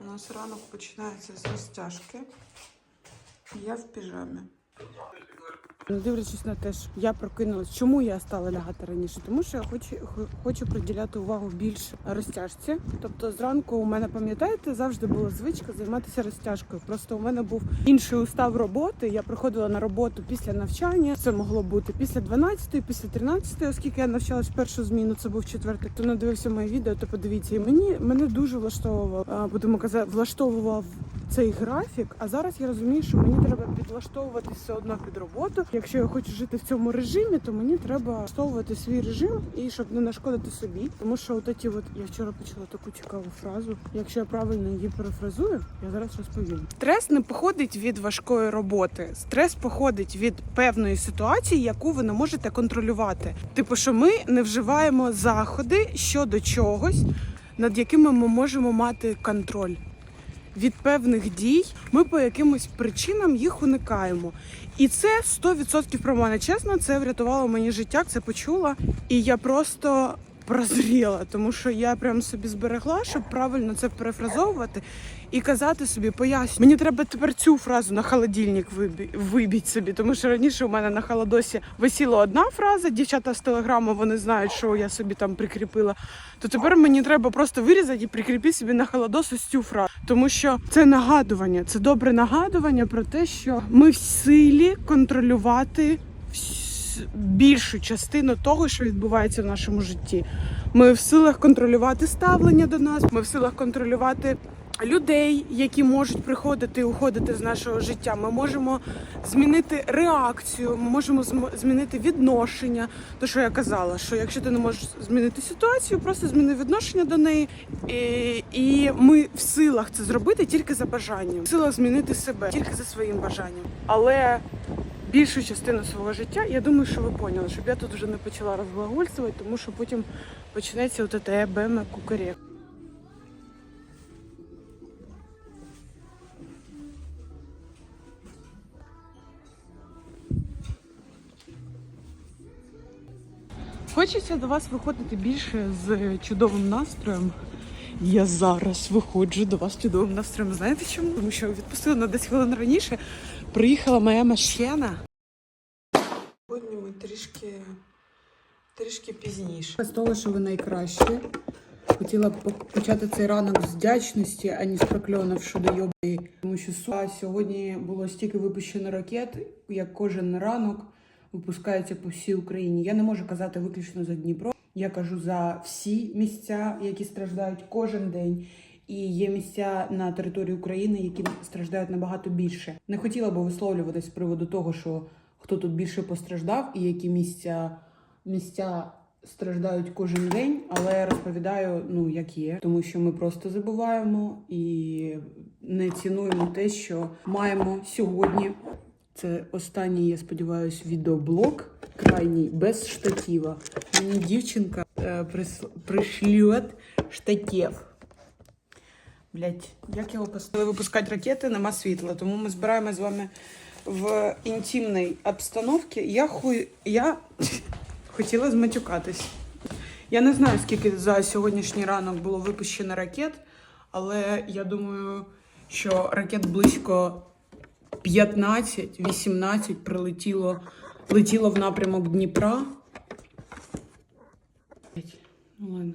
У нас ранок починається з розтяжки. Я в піжамі. Не дивлячись на те, що я прокинулась. Чому я стала лягати раніше? Тому що я хочу, хо- хочу приділяти увагу більше розтяжці. Тобто зранку у мене, пам'ятаєте, завжди була звичка займатися розтяжкою. Просто у мене був інший устав роботи. Я приходила на роботу після навчання. Це могло бути після 12, після 13, оскільки я навчалась першу зміну. Це був четвертий. Хто не дивився моє відео, то подивіться. І мені мене дуже влаштовував, будемо казати, влаштовував цей графік. А зараз я розумію, що мені треба підлаштовуватися все одно під роботу. Якщо я хочу жити в цьому режимі, то мені треба влаштовувати свій режим і щоб не нашкодити собі. Тому що от ті от я вчора почула таку цікаву фразу. Якщо я правильно її перефразую, я зараз розповім. Стрес не походить від важкої роботи. Стрес походить від певної ситуації, яку ви не можете контролювати. Типу, що ми не вживаємо заходи щодо чогось, над якими ми можемо мати контроль від певних дій ми по якимось причинам їх уникаємо. І це 100% про мене. Чесно, це врятувало мені життя, це почула. І я просто прозріла, тому що я прям собі зберегла, щоб правильно це перефразовувати і казати собі, поясню. Мені треба тепер цю фразу на холодильник вибі... вибіть собі, тому що раніше у мене на холодосі висіла одна фраза. Дівчата з телеграму вони знають, що я собі там прикріпила. То тепер мені треба просто вирізати і прикріпити собі на холодос ось цю фразу. Тому що це нагадування, це добре нагадування про те, що ми в силі контролювати вс- більшу частину того, що відбувається в нашому житті. Ми в силах контролювати ставлення до нас, ми в силах контролювати людей, які можуть приходити і уходити з нашого життя. Ми можемо змінити реакцію, ми можемо зм- змінити відношення. То, що я казала, що якщо ти не можеш змінити ситуацію, просто зміни відношення до неї. І, і ми в силах це зробити тільки за бажанням, в силах змінити себе тільки за своїм бажанням. Але більшу частину свого життя, я думаю, що ви поняли, щоб я тут вже не почала розглагольствувати, тому що потім почнеться от це ебеме кукарє. Хочеться до вас виходити більше з чудовим настроєм. Я зараз виходжу до вас чудовим настроєм. Знаєте чому? Тому що відпустила на 10 хвилин раніше. Приїхала моя машина. Сьогодні ми трішки, трішки пізніше. З того, що ви найкраще. Хотіла б почати цей ранок з вдячності, а не з прокльонів щодо йоби. Тому що сьогодні було стільки випущено ракет, як кожен ранок випускається по всій Україні. Я не можу казати виключно за Дніпро. Я кажу за всі місця, які страждають кожен день. І є місця на території України, які страждають набагато більше. Не хотіла би висловлюватись з приводу того, що хто тут більше постраждав, і які місця місця страждають кожен день, але розповідаю, ну як є, тому що ми просто забуваємо і не цінуємо те, що маємо сьогодні. Це останній, я сподіваюся, відеоблог крайній без штатива. Мені дівчинка е, пришлет штатив. Блять, як його поставили випускати ракети, нема світла. Тому ми збираємо з вами в інтимній обстановці. Я хуй. Я хотіла зматюкатись. Я не знаю, скільки за сьогоднішній ранок було випущено ракет, але я думаю, що ракет близько 15-18 прилетіло летіло в напрямок Дніпра. Ну ладно.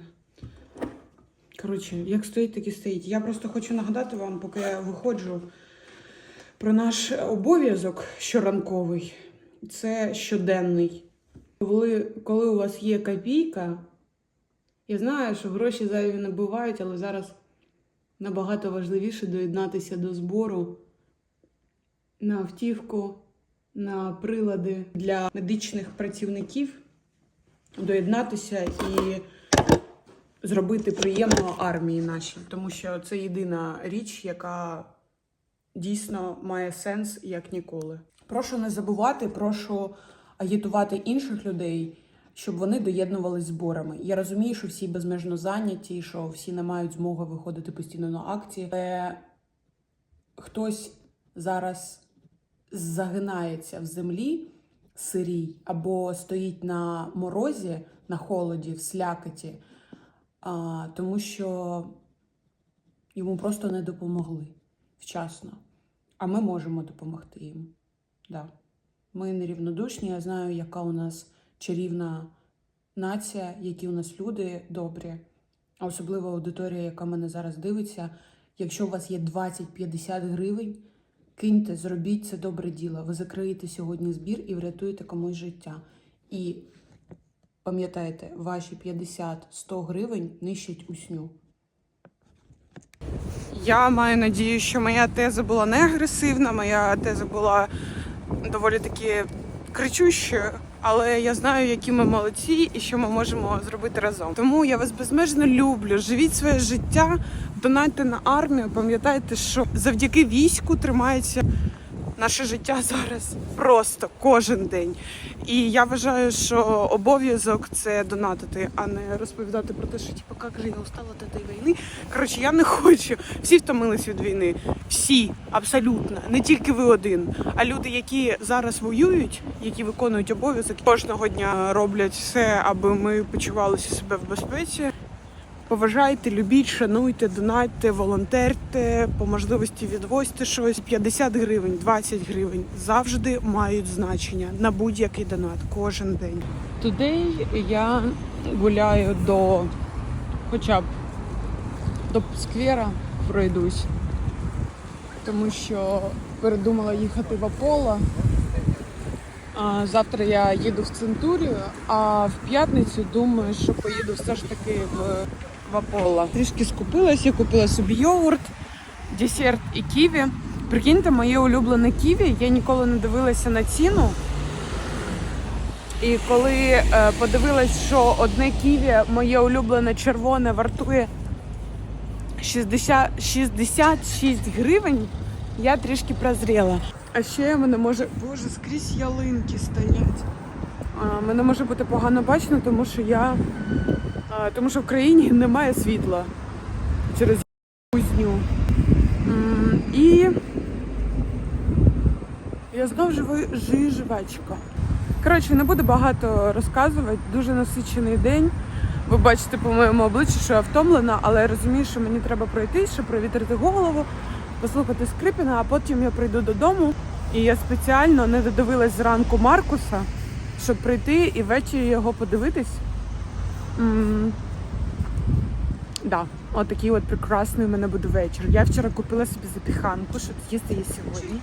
Коротше, як стоїть, так і стоїть. Я просто хочу нагадати вам, поки я виходжу про наш обов'язок щоранковий. Це щоденний. Коли, коли у вас є копійка, я знаю, що гроші зайві не бувають, але зараз набагато важливіше доєднатися до збору на автівку, на прилади для медичних працівників, доєднатися і зробити приємно армії нашій, тому що це єдина річ, яка дійсно має сенс як ніколи. Прошу не забувати, прошу агітувати інших людей, щоб вони доєднувались зборами. Я розумію, що всі безмежно зайняті, що всі не мають змоги виходити постійно на акції, але хтось зараз загинається в землі сирій або стоїть на морозі, на холоді, в слякоті, тому що Йому просто не допомогли вчасно. А ми можемо допомогти їм. Да. Ми нерівнодушні. Я знаю, яка у нас чарівна нація, які у нас люди добрі, а особливо аудиторія, яка мене зараз дивиться. Якщо у вас є 20-50 гривень, киньте, зробіть це добре діло. Ви закриєте сьогодні збір і врятуєте комусь життя. І пам'ятайте, ваші 50-100 гривень нищать усню. Я маю надію, що моя теза була не агресивна, моя теза була доволі таки кричущою, але я знаю, які ми молодці і що ми можемо зробити разом. Тому я вас безмежно люблю. Живіть своє життя, донайте на армію. Пам'ятайте, що завдяки війську тримається наше життя зараз просто кожен день. І я вважаю, що обов'язок це донатити, а не розповідати про те, що типу, як же устала від цієї війни. Коротше, я не хочу. Всі втомились від війни. Всі, абсолютно. Не тільки ви один. А люди, які зараз воюють, які виконують обов'язок, кожного дня роблять все, аби ми почувалися себе в безпеці. Поважайте, любіть, шануйте, донатьте, волонтерте, по можливості відвозьте щось. 50 гривень, 20 гривень завжди мають значення на будь-який донат кожен день. Today я гуляю до хоча б до сквера пройдусь, тому що передумала їхати в Аполло. Завтра я їду в Центурію, а в п'ятницю думаю, що поїду все ж таки в, в Трішки скупилась, я купила собі йогурт, десерт і ківі. Прикиньте, моє улюблене ківі. Я ніколи не дивилася на ціну. І коли е, подивилась, що одне ківі, моє улюблене червоне, вартує 60, 66 гривень, я трішки прозріла. А ще мене може. Боже, скрізь ялинки стоять. Мене може бути погано бачно, тому що я. Тому що в країні немає світла через кузню. І я знов живу жижвачка. Коротше, не буду багато розказувати. Дуже насичений день. Ви бачите по моєму обличчю, що я втомлена, але я розумію, що мені треба пройти, щоб провітрити голову, послухати Скрипіна, а потім я прийду додому. І я спеціально не додивилась зранку Маркуса, щоб прийти і ввечері його подивитись. М, Да, от такий от прекрасний у мене буде вечір. Я вчора купила собі запіханку, щоб з'їсти її сьогодні.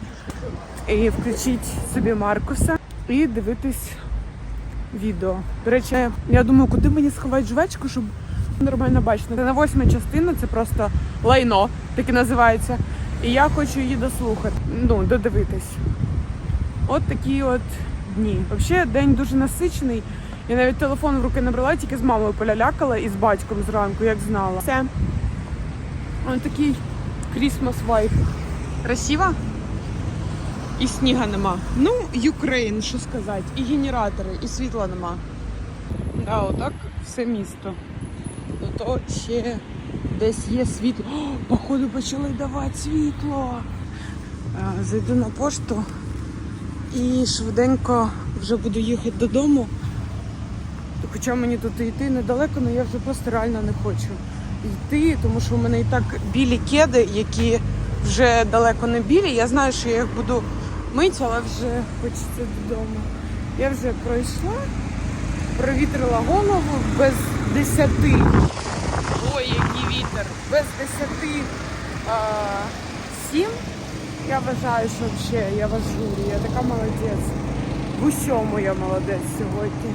І включити собі Маркуса і дивитись відео. До речі, я думаю, куди мені сховати жвачку, щоб нормально бачити. Це на восьма частина, це просто лайно, таке називається. І я хочу її дослухати, ну, додивитись. От такі от дні. Взагалі день дуже насичений. Я навіть телефон в руки не брала, тільки з мамою полялякала і з батьком зранку, як знала. Все. Ось такий Christmas vibe. Красиво? І сніга нема. Ну, Юкрейн, що сказати. І генератори, і світла нема. Да, отак все місто. Ну то ще десь є світло. О, походу почали давати світло. Зайду на пошту і швиденько вже буду їхати додому. Хоча мені тут йти недалеко, але я вже просто реально не хочу йти, тому що у мене і так білі кеди, які вже далеко не білі. Я знаю, що я їх буду мити, але вже хочеться додому. Я вже пройшла, провітрила голову без десяти. Ой, який вітер! Без десяти а, сім. Я вважаю, що взагалі я вас журю, я така молодець. В усьому я молодець сьогодні.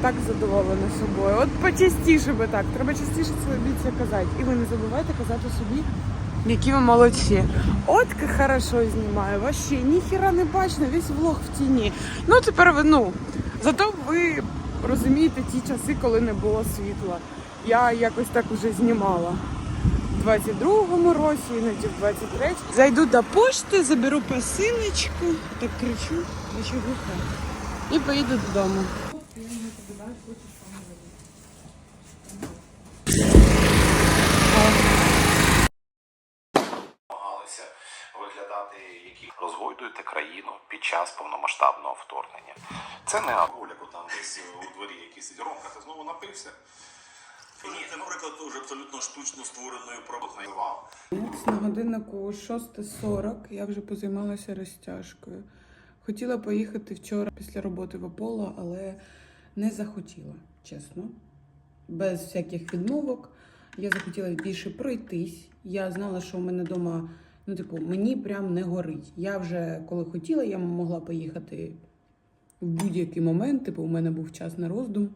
Так задоволена собою. От почастіше би так. Треба частіше собі це казати. І ви не забувайте казати собі, які ви молодці. От як хорошо знімаю. Вообще ніхіра не бачно, весь влог в тіні. Ну тепер ви ну. Зато ви розумієте ті часи, коли не було світла. Я якось так уже знімала. В 22-му році, іноді в 23-му. Зайду до пошти, заберу посилочку, так кричу, наче глуха. І поїду додому. намагалися виглядати, які розгойдуєте країну під час повномасштабного вторгнення. Це не Оляку там десь у дворі якийсь Ромка, ти знову напився. Це, наприклад, вже абсолютно штучно створеною проблемою. На годиннику 6.40 я вже позаймалася розтяжкою. Хотіла поїхати вчора після роботи в Аполло, але не захотіла, чесно. Без всяких відмовок. Я захотіла більше пройтись. Я знала, що у мене вдома, ну, типу, мені прям не горить. Я вже коли хотіла, я могла поїхати в будь-який момент. Типу, у мене був час на роздум.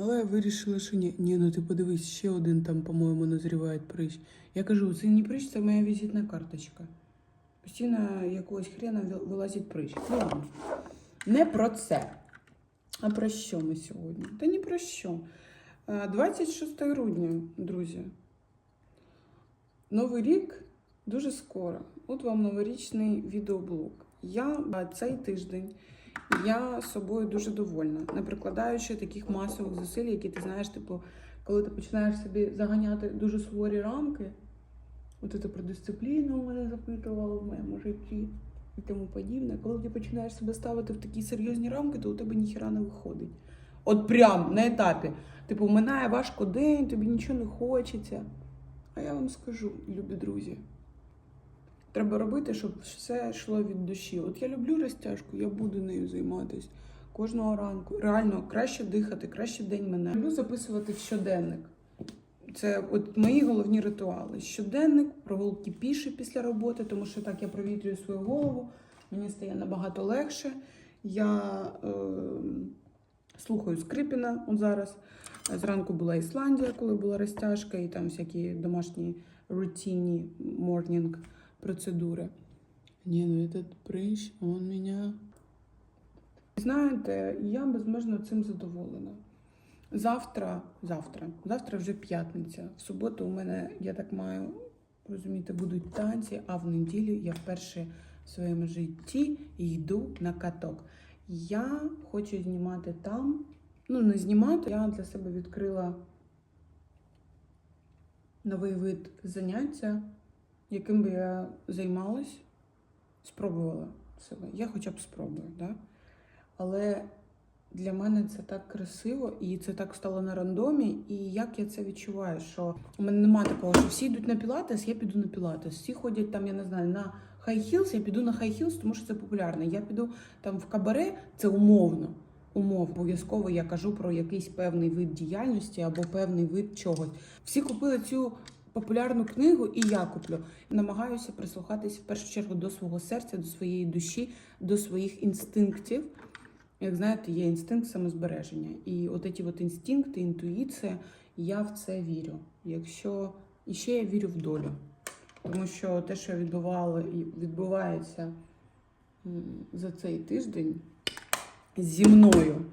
Але я вирішила, що ні, ні, ну ти подивись, ще один там, по-моєму, назріває прищ. Я кажу, це не прищ, це моя візитна карточка. Постійно якогось хрена вилазить прищ. Ну ладно. Не про це. А про що ми сьогодні? Та ні про що. Е, 26 грудня, друзі. Новий рік дуже скоро. От вам новорічний відеоблог. Я цей тиждень я собою дуже довольна, не прикладаючи таких масових зусиль, які ти знаєш, типу, коли ти починаєш собі заганяти дуже суворі рамки. От це про дисципліну мене запитувало в моєму житті і тому подібне. Коли ти починаєш себе ставити в такі серйозні рамки, то у тебе ніхіра не виходить. От прям на етапі. Типу, минає важко день, тобі нічого не хочеться. А я вам скажу, любі друзі, треба робити, щоб все йшло від душі. От я люблю розтяжку, я буду нею займатися кожного ранку. Реально краще дихати, краще день мене. Люблю записувати в щоденник. Це от мої головні ритуали. Щоденник, прогулки піші після роботи, тому що так я провітрюю свою голову, мені стає набагато легше. Я е, слухаю Скрипіна от зараз. Зранку була Ісландія, коли була розтяжка, і там всякі домашні рутинні морнінг процедури. Ні, ну этот прыщ, он меня... Знаєте, я безмежно цим задоволена. Завтра, завтра, завтра вже п'ятниця. В суботу у мене, я так маю розуміти, будуть танці, а в неділю я вперше в своєму житті йду на каток. Я хочу знімати там. Ну, не знімати. Я для себе відкрила новий вид заняття, яким би я займалась, спробувала себе. Я хоча б спробую, да? але для мене це так красиво і це так стало на рандомі. І як я це відчуваю, що у мене немає такого, що всі йдуть на пілатес, я піду на пілатес. Всі ходять там, я не знаю, на хай хілс, я піду на хай хілс, тому що це популярно. Я піду там в кабаре, це умовно. Умов обов'язково я кажу про якийсь певний вид діяльності або певний вид чогось. Всі купили цю популярну книгу, і я куплю. Намагаюся прислухатись в першу чергу до свого серця, до своєї душі, до своїх інстинктів. Як знаєте, є інстинкт самозбереження. І от ці от інстинкти, інтуїція, я в це вірю. Якщо і ще я вірю в долю. Тому що те, що відбувало і відбувається за цей тиждень зі мною,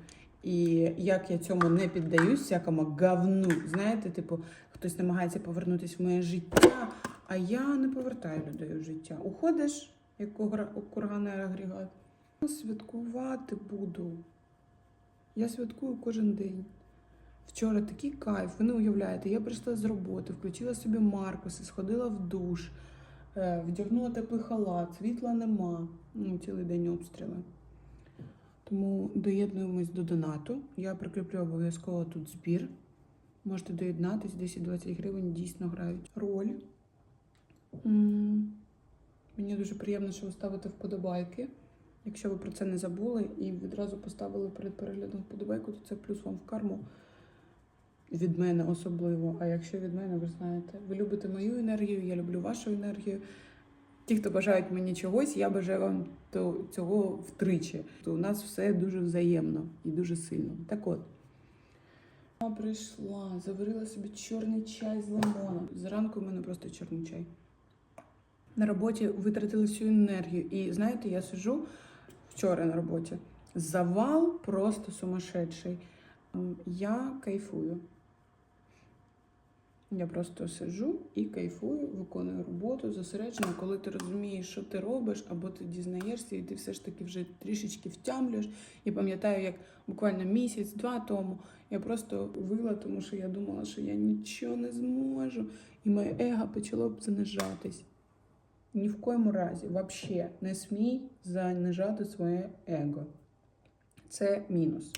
і як я цьому не піддаюсь, всякому говну, знаєте, типу, хтось намагається повернутися в моє життя, а я не повертаю людей в життя. Уходиш, як курганний агрегат. Святкувати буду. Я святкую кожен день. Вчора такий кайф, ви не уявляєте. Я прийшла з роботи, включила собі Маркуси, сходила в душ, е, вдягнула теплий халат, світла нема. Ну, цілий день обстріли. Тому доєднуємось до донату. Я прикріплю обов'язково тут збір. Можете доєднатись, 10-20 гривень дійсно грають роль. Мені дуже приємно, що ви ставите вподобайки. Якщо ви про це не забули і відразу поставили перед переглядом вподобайку, то це плюс вам в карму. Від мене особливо. А якщо від мене, ви знаєте, ви любите мою енергію, я люблю вашу енергію. Ті, хто бажають мені чогось, я бажаю вам цього втричі. То у нас все дуже взаємно і дуже сильно. Так от. Я прийшла, заварила собі чорний чай з лимоном. Зранку в мене просто чорний чай. На роботі витратили всю енергію. І знаєте, я сижу вчора на роботі. Завал просто сумасшедший. Я кайфую. Я просто сиджу і кайфую, виконую роботу зосереджено, коли ти розумієш, що ти робиш, або ти дізнаєшся, і ти все ж таки вже трішечки втямлюєш. Я пам'ятаю, як буквально місяць-два тому я просто вила, тому що я думала, що я нічого не зможу, і моє его почало б занижатись. Ні в коєму разі, взагалі, не смій занижати своє его. Це мінус.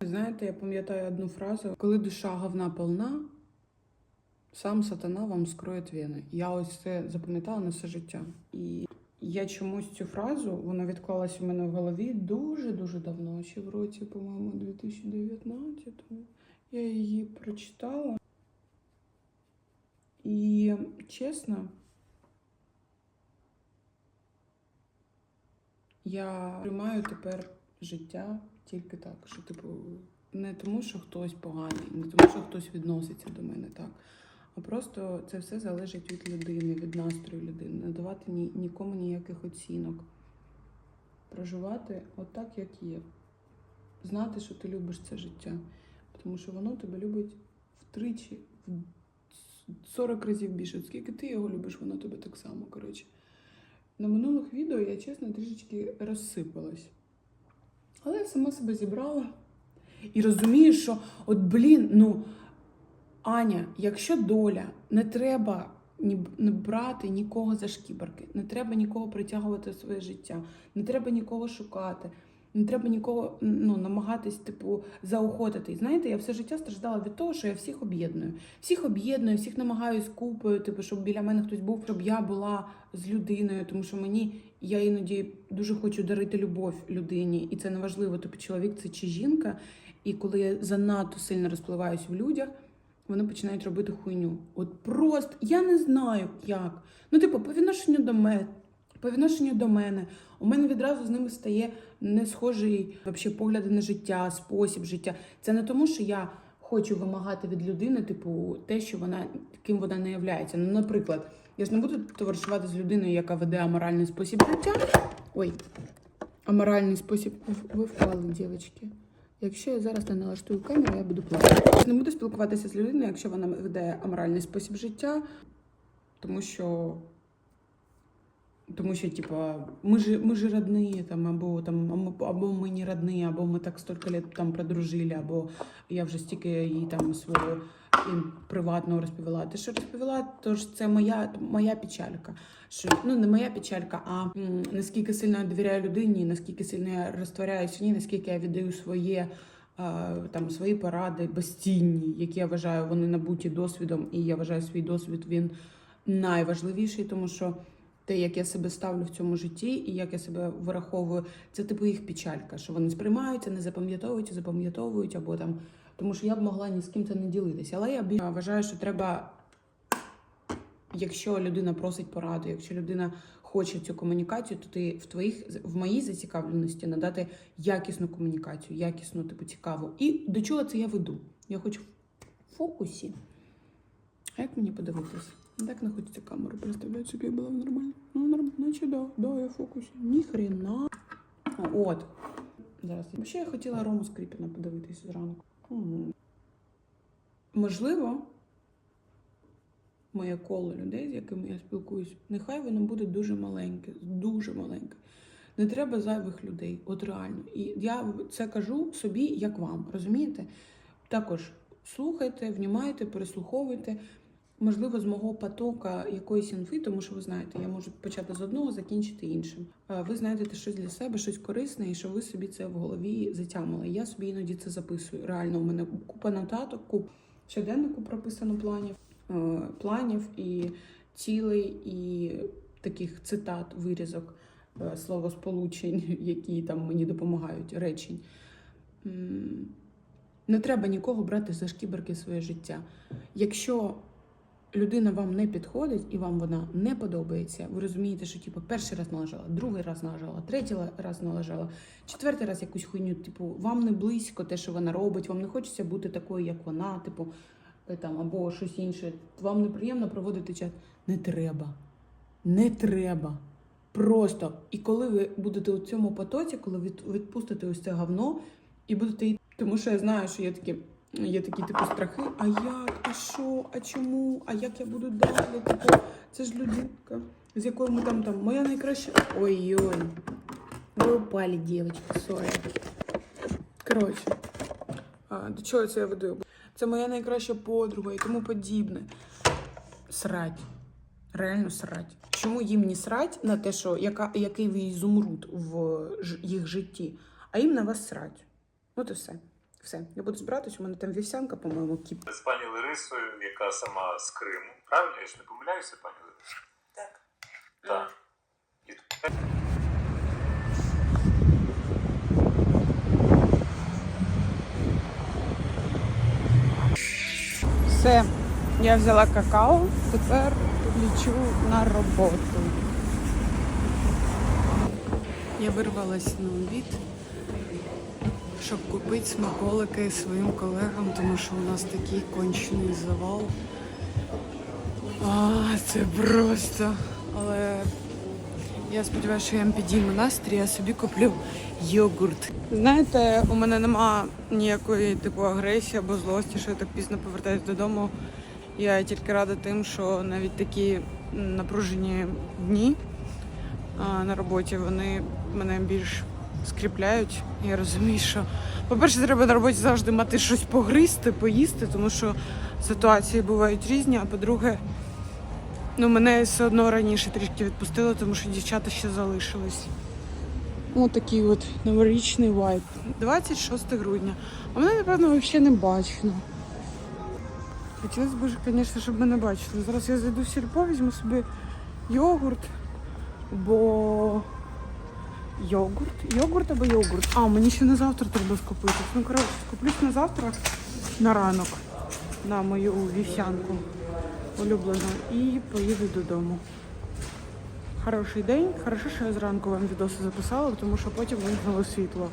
Знаєте, я пам'ятаю одну фразу: коли душа говна повна, Сам сатана вам скроє вени. Я ось це запам'ятала на все життя. І я чомусь цю фразу, вона відклалась у мене в голові дуже-дуже давно, ще в році, по-моєму, 2019-му. Я її прочитала. І чесно, я приймаю тепер життя тільки так, що типу не тому, що хтось поганий, не тому, що хтось відноситься до мене так. А просто це все залежить від людини, від настрою людини. Не давати ні, нікому ніяких оцінок. Проживати отак, як є. Знати, що ти любиш це життя. Тому що воно тебе любить втричі, в 40 разів більше. От Скільки ти його любиш, воно тебе так само. Коротше. На минулих відео я чесно трішечки розсипалась. Але я сама себе зібрала і розумію, що от блін, ну. Аня, якщо доля, не треба не брати нікого за шкібарки, не треба нікого притягувати в своє життя, не треба нікого шукати, не треба нікого ну, намагатись, типу, заохотити. І знаєте, я все життя страждала від того, що я всіх об'єдную. Всіх об'єдную, всіх намагаюсь купою, типу, щоб біля мене хтось був, щоб я була з людиною, тому що мені я іноді дуже хочу дарити любов людині, і це не важливо, тобто чоловік це чи жінка. І коли я занадто сильно розпливаюсь в людях вони починають робити хуйню. От просто я не знаю як. Ну, типу, по відношенню до мене, по відношенню до мене, у мене відразу з ними стає не схожий вообще погляди на життя, спосіб життя. Це не тому, що я хочу вимагати від людини, типу, те, що вона ким вона не являється. Ну, наприклад, я ж не буду товаришувати з людиною, яка веде аморальний спосіб життя. Ой, аморальний спосіб. Ви впали, дівчатки. Якщо я зараз не налаштую камеру, я буду плакати. Не буду спілкуватися з людиною, якщо вона веде аморальний спосіб життя, тому що. Тому що, типа, ми ж ми ж родні, там, або там, або- ми не родні, або ми так стільки лет там продружили, або я вже стільки їй там свого їм приватного розповіла. Ти що розповіла, то ж це моя, моя печалька. Що, ну, не моя печалька, а м, наскільки сильно я довіряю людині, наскільки сильно я розтворяюсь в ній, наскільки я віддаю своє. Там свої поради безцінні, які я вважаю, вони набуті досвідом, і я вважаю свій досвід він найважливіший, тому що те, як я себе ставлю в цьому житті, і як я себе вираховую, це типу їх печалька, що вони сприймаються, не запам'ятовують, запам'ятовують або там. Тому що я б могла ні з ким це не ділитися. Але я вважаю, що треба, якщо людина просить пораду, якщо людина хоче цю комунікацію, то ти в твоїх в моїй зацікавленості надати якісну комунікацію, якісну, типу, цікаву. І до чого це я веду? Я хочу в фокусі. А як мені подивитись? Так не хочеться камеру представляти, щоб я була нормально. Ну, нормально, наче да, да, я в фокусі. Ні хрена. От. Зараз. Ще я хотіла Рому Скрипіна подивитися зранку. Можливо, моє коло людей, з якими я спілкуюсь, нехай воно буде дуже маленьке, дуже маленьке. Не треба зайвих людей, от реально. І я це кажу собі, як вам, розумієте? Також слухайте, внімайте, переслуховуйте. Можливо, з мого потока якоїсь інфи, тому що ви знаєте, я можу почати з одного, закінчити іншим. Ви знайдете щось для себе, щось корисне, і що ви собі це в голові затямили. Я собі іноді це записую. Реально, у мене купа нотаток, куп щоденнику прописано планів, е, планів і цілей, і таких цитат, вирізок, е, словосполучень, які там мені допомагають, речень. Не треба нікого брати за шкіберки своє життя. Якщо людина вам не підходить і вам вона не подобається, ви розумієте, що типу, перший раз належала, другий раз належала, третій раз належала, четвертий раз якусь хуйню, типу, вам не близько те, що вона робить, вам не хочеться бути такою, як вона, типу, е, там, або щось інше. Вам неприємно проводити час. Не треба. Не треба. Просто. І коли ви будете у цьому потоці, коли відпустите ось це говно і будете йти. Тому що я знаю, що є такі, є такі типу страхи. А як? А що? А чому? А як я буду далі? Типу, це ж людинка, з якою ми там там. Моя найкраща. Ой-ой. Ви упали, дівчатки, сорі. Коротше, а, до чого це я веду? Це моя найкраща подруга і тому подібне. Срать. Реально срать. Чому їм не срать на те, що яка, який ви ізумруд в їх житті, а їм на вас срать. От і все. Все, я буду збиратись, у мене там вівсянка, по-моєму, кіп. з пані Ларисою, яка сама з Криму. Правильно, я ж не помиляюся, пані Лариса? Так. Так. І Все, я взяла какао, тепер лічу на роботу. Я вирвалась на обід, щоб купити смаколики своїм колегам, тому що у нас такий кончений завал. А, це просто. Але я сподіваюся, що я їм підійму настрій, я собі куплю йогурт. Знаєте, у мене нема ніякої типу агресії або злості, що я так пізно повертаюсь додому. Я тільки рада тим, що навіть такі напружені дні на роботі вони мене більш скріпляють. Я розумію, що, по-перше, треба на роботі завжди мати щось погризти, поїсти, тому що ситуації бувають різні. А по-друге, ну мене все одно раніше трішки відпустило, тому що дівчата ще залишились. Ось такий от новорічний вайб. 26 грудня. А мене, напевно, взагалі не бачно. Хотілося б, звісно, щоб мене бачили. Зараз я зайду в сільпо, візьму собі йогурт, бо йогурт. Йогурт або йогурт. А, мені ще на завтра треба скупити. Ну, коротше, скуплюсь на завтра на ранок на мою вівсянку улюблену і поїду додому. Хороший день. Хорошо, що я зранку вам відоси записала, тому що потім вимкнуло світло.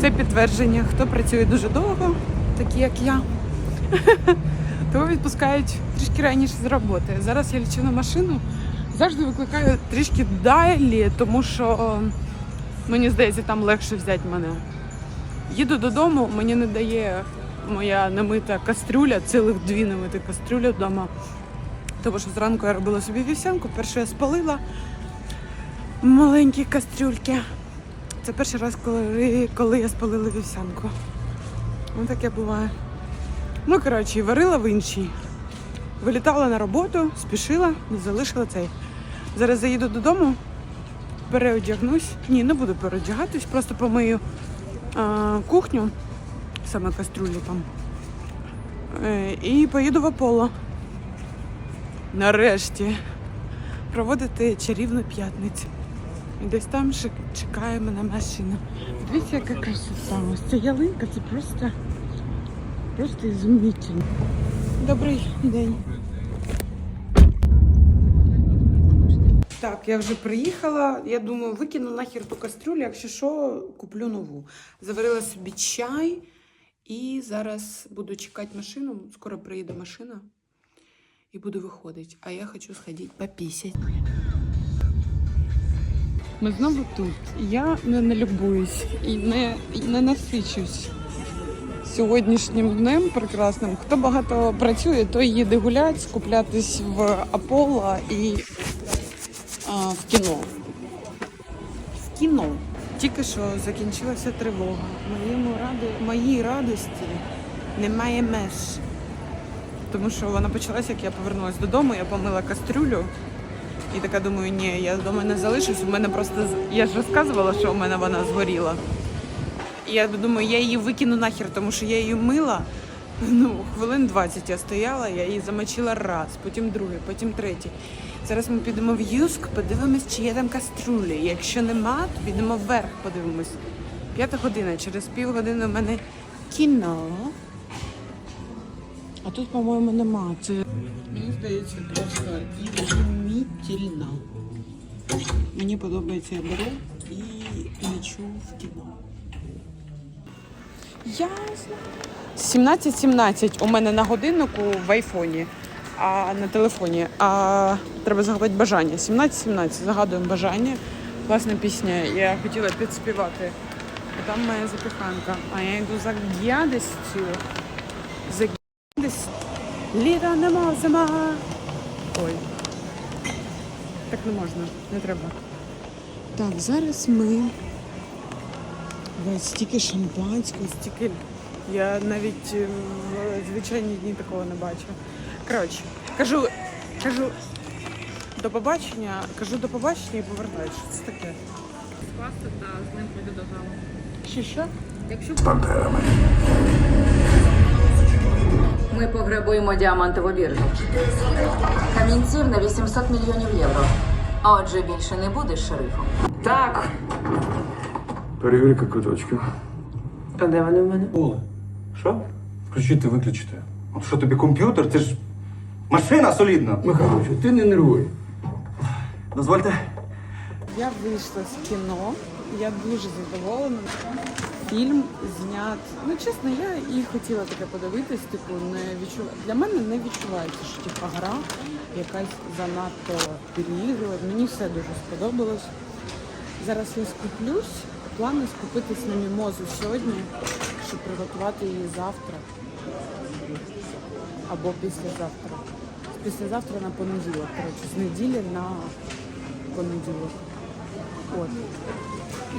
Це підтвердження, хто працює дуже довго, такі як я. Того відпускають трішки раніше з роботи. Зараз я лічу на машину, завжди викликаю трішки далі, тому що мені здається, там легше взяти мене. Їду додому, мені не дає моя немита кастрюля, цілих дві немиті кастрюлі вдома. Тому що зранку я робила собі вівсянку, першу я спалила маленькі кастрюльки. Це перший раз, коли, коли я спалила вівсянку. Ну таке буває. Ну, коротше, варила в іншій. Вилітала на роботу, спішила, не залишила цей. Зараз заїду додому, переодягнусь. Ні, не буду переодягатись, просто помию а, кухню, саме кастрюлю там. Е, і поїду в Аполло. Нарешті проводити чарівну п'ятницю. І десь там чекає мене машина. Дивіться, яка красота. Ось ця ялинка, це просто, просто ізумітельно. Добрий день. Я вже приїхала. Я думаю, викину нахер ту кастрюлю, якщо що, куплю нову. Заварила собі чай і зараз буду чекати машину. Скоро приїде машина і буду виходити. А я хочу сходити попісять. Ми знову тут. Я не налюбуюсь і не, і не насичусь сьогоднішнім днем прекрасним. Хто багато працює, той їде гуляти, скуплятись в Аполло і а, в кіно. В кіно. Тільки що закінчилася тривога. Моєму ради... Моїй радості немає меж. Тому що вона почалася, як я повернулася додому, я помила кастрюлю. І така думаю, ні, я вдома не залишусь. У мене просто я ж розказувала, що у мене вона згоріла. І я думаю, я її викину нахер, тому що я її мила. Ну, хвилин 20 я стояла, я її замочила раз, потім другий, потім третій. Зараз ми підемо в Юск, подивимось, чи є там каструлі. Якщо нема, то підемо вверх, подивимось. П'ята година, через півгодини у мене кіно. А тут, по-моєму, нема. Це мені здається просто ізумітельно. Мені подобається, я беру і лечу в кіно. Ясно. 17.17 у мене на годиннику в айфоні, а на телефоні. А треба загадати бажання. 17.17. Загадуємо бажання. Класна пісня. Я хотіла підспівати. А там моя запиханка. А я йду за гадостю. За гадостю. Літа нема зима. Ой. Так не можна, не треба. Так, зараз ми. Ой, стільки шампанського, стільки. Я навіть е, в звичайні дні такого не бачу. Коротше, кажу, кажу до побачення, кажу до побачення і повертаюся. Що це таке? Скласти та з ним прийду до залу. Що що? бандерами. Ми пограбуємо діамантову біржу. Камінців на 800 мільйонів євро. А Отже, більше не будеш шерифом. Так, Перевірка квиточків. а де вони в мене? Оле, що? Включити, виключити. От що тобі комп'ютер? Це ж машина солідна. Михайлович, ти не нервуй. Дозвольте. Я вийшла з кіно, я дуже задоволена. Фільм знят. Ну чесно, я і хотіла таке подивитись. Типу, не відчув... для мене не відчувається, що типу, гра якась занадто підлігла. Мені все дуже сподобалось. Зараз я скуплюсь. Плани скупитись на мімозу сьогодні, щоб приготувати її завтра або післязавтра. З Післязавтра на понеділок. Коротше, з неділі на понеділок. От.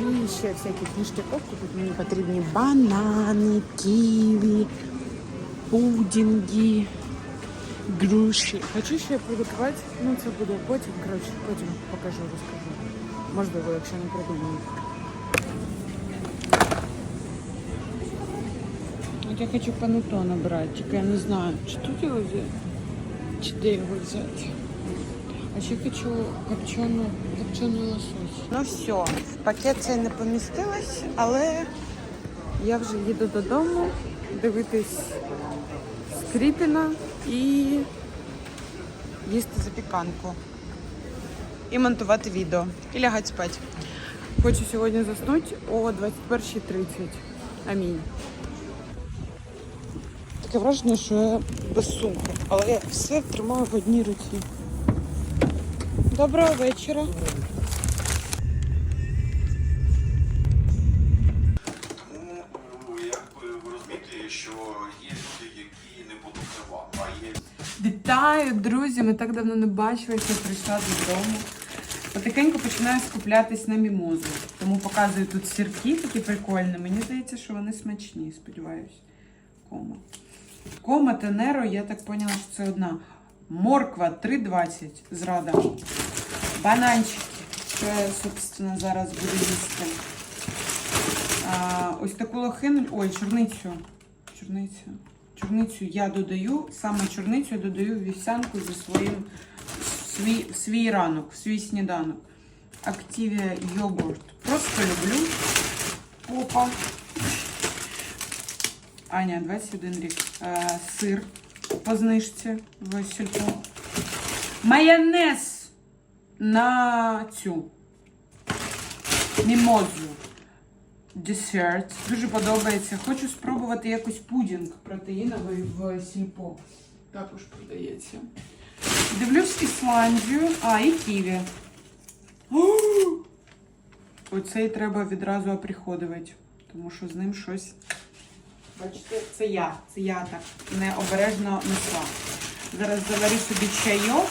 І ще всяких ніштяков. Тут мені потрібні банани, ківі, пудінги, груші. Хочу ще приготувати, ну це буде потім, коротше, потім покажу, розкажу. Можливо, якщо не придумаю. От я хочу пануто набрати, тільки я не знаю, чи тут його взяти, Чи де його. А ще хочу копчену, копчений лосось. Ну все, в пакет це не помістилось, але я вже їду додому дивитись Скріпіна і їсти запіканку. І монтувати відео. І лягати спати. Хочу сьогодні заснути о 21.30. Амінь. Таке враження, що я без сумки, але я все тримаю в одній руці. Доброго вечора. Тому якби ви розумієте, що є люди, які не будуть вам, а є Вітаю, друзі! Ми так давно не бачилися, прийшла додому. Потихеньку починаю скуплятись на мімозу. Тому показую тут сірки такі прикольні. Мені здається, що вони смачні, сподіваюсь. Кома. Кома Тенеро, я так поняла, що це одна. Морква 3,20 зрада. Бананчики. Що я, собственно, зараз буду їсти. А, ось таку лохину. Ой, чорницю. Чорницю. Чорницю я додаю, саме чорницю я додаю вівсянку зі своїм свій, свій ранок, свій сніданок. Активія йогурт. Просто люблю. Опа. Аня, 21 рік. Е, сир по знижці в сільпо. Майонез на цю мімозу. Десерт. Дуже подобається. Хочу спробувати якось пудінг протеїновий в сільпо. Також продається. Дивлюсь Ісландію. А, і Ківі. Оцей треба відразу оприходувати, тому що з ним щось. Бачите, це я. Це я так необережно несла. Зараз заварю собі чайок.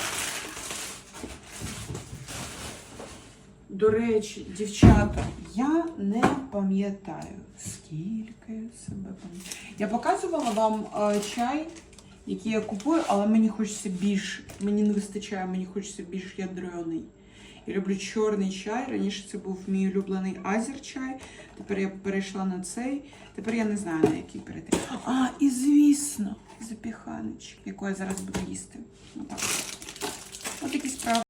До речі, дівчата, я не пам'ятаю, скільки себе пам'ятаю. Я показувала вам е, чай, який я купую, але мені хочеться більш, мені не вистачає, мені хочеться більш ядрений. Я люблю чорний чай. Раніше це був мій улюблений азер чай. Тепер я перейшла на цей. Тепер я не знаю, на який перейти. А, і звісно, запіханич, яку я зараз буду їсти. Отак. От такі справи.